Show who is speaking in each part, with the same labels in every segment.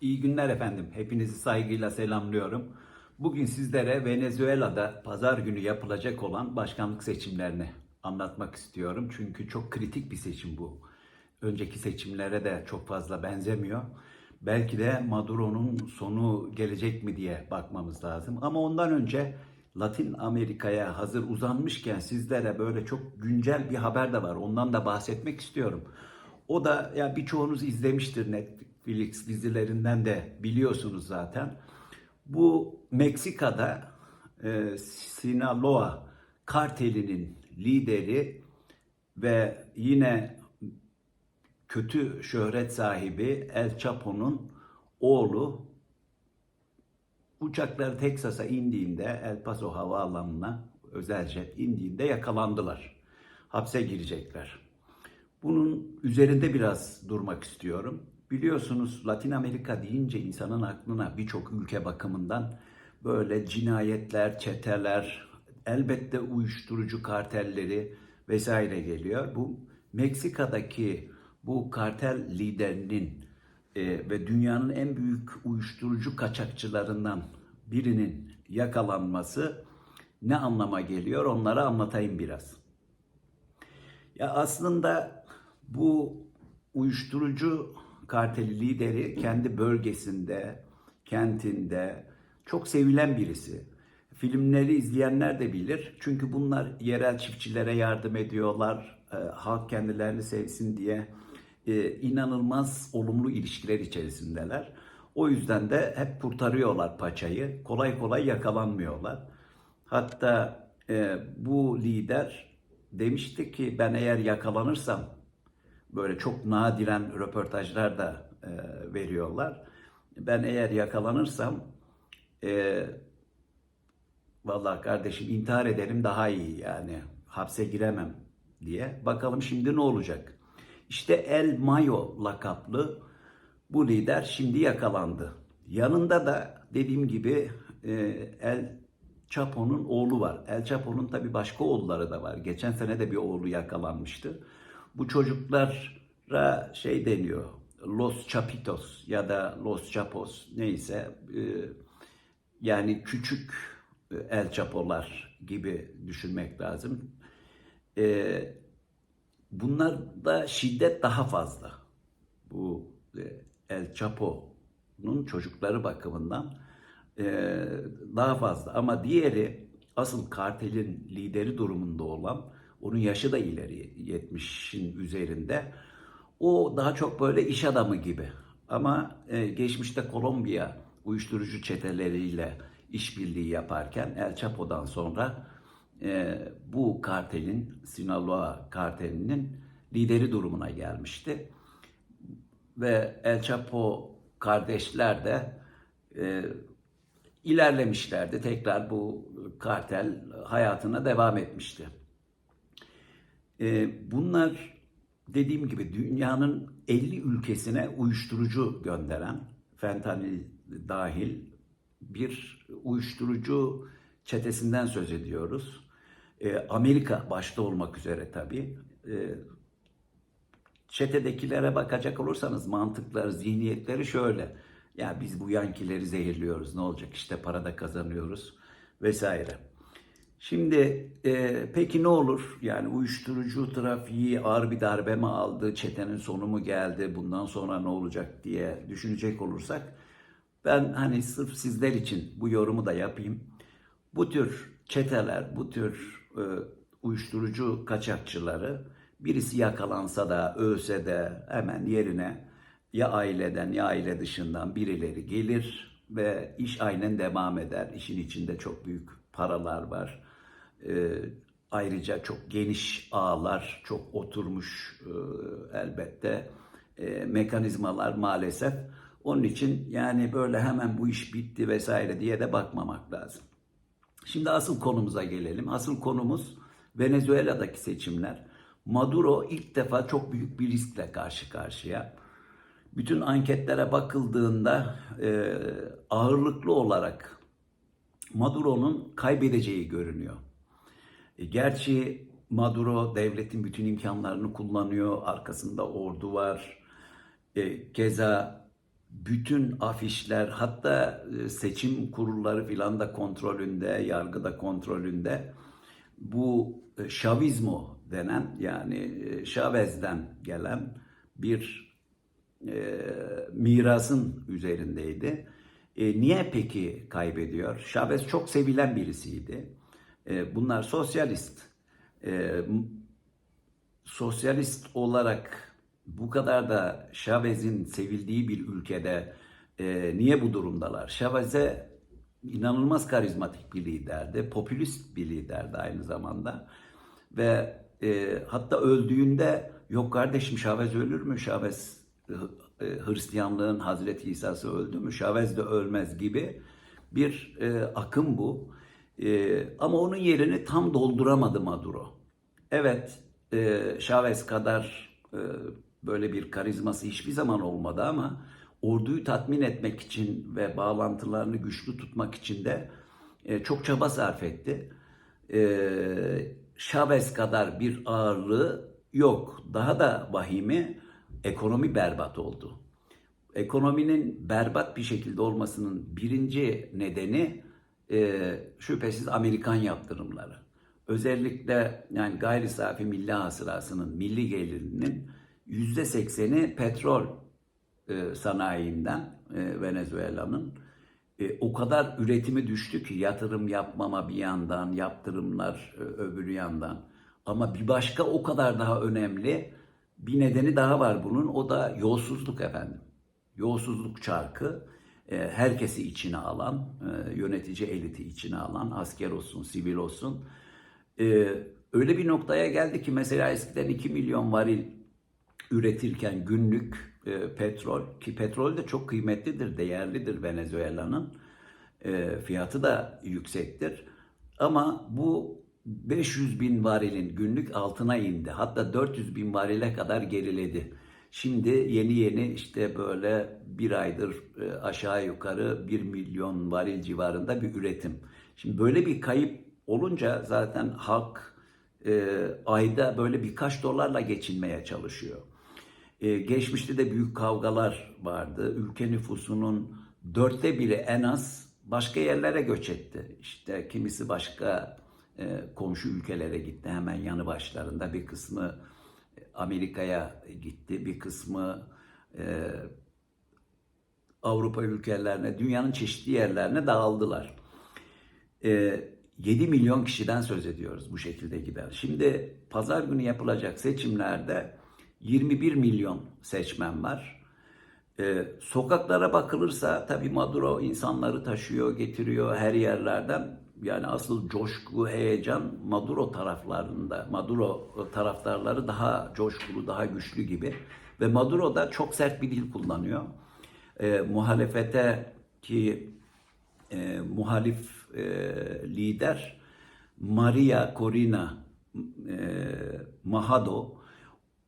Speaker 1: İyi günler efendim. Hepinizi saygıyla selamlıyorum. Bugün sizlere Venezuela'da pazar günü yapılacak olan başkanlık seçimlerini anlatmak istiyorum. Çünkü çok kritik bir seçim bu. Önceki seçimlere de çok fazla benzemiyor. Belki de Maduro'nun sonu gelecek mi diye bakmamız lazım. Ama ondan önce Latin Amerika'ya hazır uzanmışken sizlere böyle çok güncel bir haber de var. Ondan da bahsetmek istiyorum. O da ya birçoğunuz izlemiştir Netflix dizilerinden de biliyorsunuz zaten. Bu Meksika'da e, Sinaloa kartelinin lideri ve yine kötü şöhret sahibi El Chapo'nun oğlu uçaklar Teksas'a indiğinde El Paso havaalanına özel jet indiğinde yakalandılar. Hapse girecekler. Bunun üzerinde biraz durmak istiyorum. Biliyorsunuz Latin Amerika deyince insanın aklına birçok ülke bakımından böyle cinayetler, çeteler, elbette uyuşturucu kartelleri vesaire geliyor. Bu Meksika'daki bu kartel liderinin e, ve dünyanın en büyük uyuşturucu kaçakçılarından birinin yakalanması ne anlama geliyor onları anlatayım biraz. Ya aslında bu uyuşturucu karteli lideri kendi bölgesinde, kentinde çok sevilen birisi. Filmleri izleyenler de bilir. Çünkü bunlar yerel çiftçilere yardım ediyorlar. E, halk kendilerini sevsin diye e, inanılmaz olumlu ilişkiler içerisindeler. O yüzden de hep kurtarıyorlar paçayı. Kolay kolay yakalanmıyorlar. Hatta e, bu lider demişti ki ben eğer yakalanırsam böyle çok nadiren röportajlar da e, veriyorlar. Ben eğer yakalanırsam e, vallahi kardeşim intihar ederim daha iyi yani hapse giremem diye. Bakalım şimdi ne olacak? İşte El Mayo lakaplı bu lider şimdi yakalandı. Yanında da dediğim gibi e, El Chapo'nun oğlu var. El Chapo'nun tabi başka oğulları da var. Geçen sene de bir oğlu yakalanmıştı. Bu çocuklara şey deniyor. Los Chapitos ya da Los Chapos neyse e, yani küçük e, El Chapo'lar gibi düşünmek lazım. E, bunlarda şiddet daha fazla. Bu e, El Chapo'nun çocukları bakımından daha fazla. Ama diğeri asıl kartelin lideri durumunda olan, onun yaşı da ileri 70'in üzerinde. O daha çok böyle iş adamı gibi. Ama e, geçmişte Kolombiya uyuşturucu çeteleriyle işbirliği yaparken El Chapo'dan sonra e, bu kartelin, Sinaloa kartelinin lideri durumuna gelmişti. Ve El Chapo kardeşler de e, ilerlemişlerdi. Tekrar bu kartel hayatına devam etmişti. E, bunlar dediğim gibi dünyanın 50 ülkesine uyuşturucu gönderen, fentanil dahil bir uyuşturucu çetesinden söz ediyoruz. E, Amerika başta olmak üzere tabii. E, çetedekilere bakacak olursanız mantıkları, zihniyetleri şöyle. Ya biz bu yankileri zehirliyoruz ne olacak işte para da kazanıyoruz vesaire. Şimdi e, peki ne olur? Yani uyuşturucu trafiği ağır bir darbe mi aldı? Çetenin sonu mu geldi? Bundan sonra ne olacak diye düşünecek olursak ben hani sırf sizler için bu yorumu da yapayım. Bu tür çeteler, bu tür e, uyuşturucu kaçakçıları birisi yakalansa da ölse de hemen yerine ya aileden ya aile dışından birileri gelir ve iş aynen devam eder. İşin içinde çok büyük paralar var. Ee, ayrıca çok geniş ağlar, çok oturmuş e, elbette e, mekanizmalar maalesef. Onun için yani böyle hemen bu iş bitti vesaire diye de bakmamak lazım. Şimdi asıl konumuza gelelim. Asıl konumuz Venezuela'daki seçimler. Maduro ilk defa çok büyük bir riskle karşı karşıya. Bütün anketlere bakıldığında e, ağırlıklı olarak Maduro'nun kaybedeceği görünüyor. E, gerçi Maduro devletin bütün imkanlarını kullanıyor. Arkasında ordu var. E, keza bütün afişler hatta e, seçim kurulları filan da kontrolünde, yargıda kontrolünde bu Şavizmo denen yani Chavez'den gelen bir e, mirasın üzerindeydi. E, niye peki kaybediyor? Chavez çok sevilen birisiydi. E, bunlar sosyalist. E, sosyalist olarak bu kadar da Chavez'in sevildiği bir ülkede e, niye bu durumdalar? Chavez'e inanılmaz karizmatik bir liderdi, popülist bir liderdi aynı zamanda. Ve e, hatta öldüğünde yok kardeşim Chavez ölür mü? Chavez e, e, Hristiyanlığın Hazreti İsa'sı öldü mü? Chavez de ölmez gibi bir e, akım bu. E, ama onun yerini tam dolduramadı Maduro. Evet, e, Chavez kadar e, böyle bir karizması hiçbir zaman olmadı ama orduyu tatmin etmek için ve bağlantılarını güçlü tutmak için de e, çok çaba sarf etti. E, Chavez kadar bir ağırlığı yok. Daha da vahimi ekonomi berbat oldu. Ekonominin berbat bir şekilde olmasının birinci nedeni e, şüphesiz Amerikan yaptırımları. Özellikle yani gayri safi milli hasılasının, milli gelirinin yüzde sekseni petrol e, sanayinden e, Venezuela'nın. E, o kadar üretimi düştü ki yatırım yapmama bir yandan, yaptırımlar e, öbür yandan. Ama bir başka o kadar daha önemli bir nedeni daha var bunun. O da yolsuzluk efendim. Yolsuzluk çarkı herkesi içine alan, e, yönetici eliti içine alan, asker olsun, sivil olsun. E, öyle bir noktaya geldi ki mesela eskiden 2 milyon varil üretirken günlük e, petrol ki petrol de çok kıymetlidir, değerlidir Venezuela'nın. E, fiyatı da yüksektir. Ama bu 500 bin varilin günlük altına indi. Hatta 400 bin varile kadar geriledi. Şimdi yeni yeni işte böyle bir aydır e, aşağı yukarı 1 milyon varil civarında bir üretim. Şimdi böyle bir kayıp olunca zaten halk e, ayda böyle birkaç dolarla geçinmeye çalışıyor. E, geçmişte de büyük kavgalar vardı. Ülke nüfusunun dörtte biri en az başka yerlere göç etti. İşte kimisi başka e, komşu ülkelere gitti hemen yanı başlarında. Bir kısmı Amerika'ya gitti, bir kısmı e, Avrupa ülkelerine, dünyanın çeşitli yerlerine dağıldılar. E, 7 milyon kişiden söz ediyoruz bu şekilde giden. Şimdi pazar günü yapılacak seçimlerde 21 milyon seçmen var. Ee, sokaklara bakılırsa tabii Maduro insanları taşıyor, getiriyor her yerlerden. Yani asıl coşku, heyecan Maduro taraflarında. Maduro taraftarları daha coşkulu, daha güçlü gibi. Ve Maduro da çok sert bir dil kullanıyor. Ee, muhalefete ki e, muhalif e, lider Maria Corina e, Mahado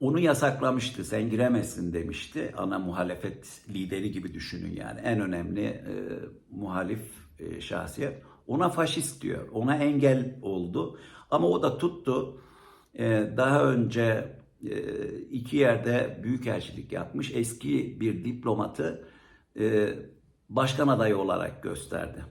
Speaker 1: onu yasaklamıştı. Sen giremezsin demişti. Ana muhalefet lideri gibi düşünün yani. En önemli e, muhalif e, şahsiyet. Ona faşist diyor. Ona engel oldu. Ama o da tuttu. E, daha önce e, iki yerde büyükelçilik yapmış eski bir diplomatı e, başkan adayı olarak gösterdi.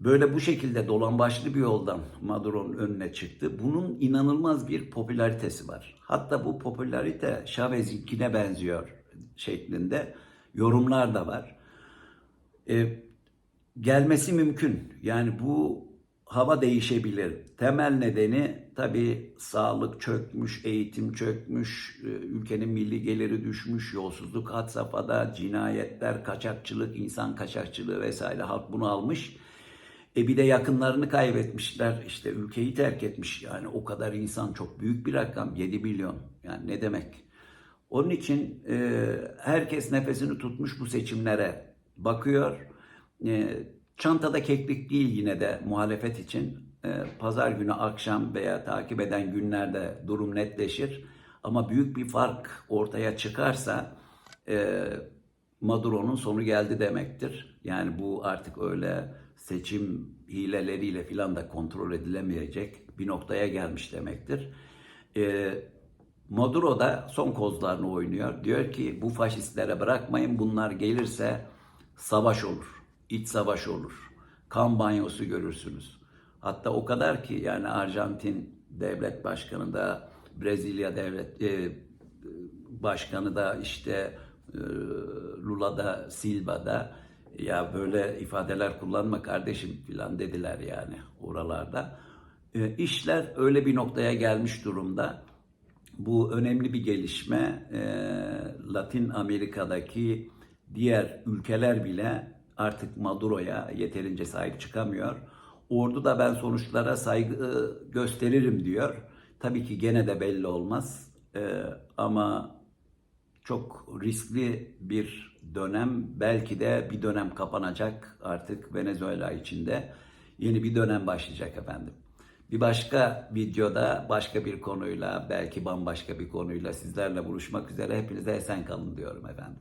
Speaker 1: Böyle bu şekilde dolambaçlı bir yoldan Maduro'nun önüne çıktı. Bunun inanılmaz bir popülaritesi var. Hatta bu popülarite Chavez'inkine benziyor şeklinde yorumlar da var. Ee, gelmesi mümkün. Yani bu hava değişebilir. Temel nedeni tabii sağlık çökmüş, eğitim çökmüş, e, ülkenin milli geliri düşmüş, yolsuzluk had safhada, cinayetler, kaçakçılık, insan kaçakçılığı vesaire halk bunu almış. E bir de yakınlarını kaybetmişler. İşte ülkeyi terk etmiş. Yani o kadar insan çok büyük bir rakam. 7 milyon. Yani ne demek? Onun için e, herkes nefesini tutmuş bu seçimlere bakıyor. E, çantada keklik değil yine de muhalefet için. E, Pazar günü akşam veya takip eden günlerde durum netleşir. Ama büyük bir fark ortaya çıkarsa e, Maduro'nun sonu geldi demektir. Yani bu artık öyle seçim hileleriyle filan da kontrol edilemeyecek bir noktaya gelmiş demektir. Ee, Maduro da son kozlarını oynuyor. Diyor ki bu faşistlere bırakmayın bunlar gelirse savaş olur. İç savaş olur. Kan banyosu görürsünüz. Hatta o kadar ki yani Arjantin devlet başkanı da Brezilya devlet e, başkanı da işte e, Lula da Silva da ya böyle ifadeler kullanma kardeşim filan dediler yani oralarda. E, işler öyle bir noktaya gelmiş durumda. Bu önemli bir gelişme. E, Latin Amerika'daki diğer ülkeler bile artık Maduro'ya yeterince sahip çıkamıyor. Ordu da ben sonuçlara saygı e, gösteririm diyor. Tabii ki gene de belli olmaz. E, ama çok riskli bir dönem. Belki de bir dönem kapanacak artık Venezuela içinde. Yeni bir dönem başlayacak efendim. Bir başka videoda başka bir konuyla belki bambaşka bir konuyla sizlerle buluşmak üzere. Hepinize esen kalın diyorum efendim.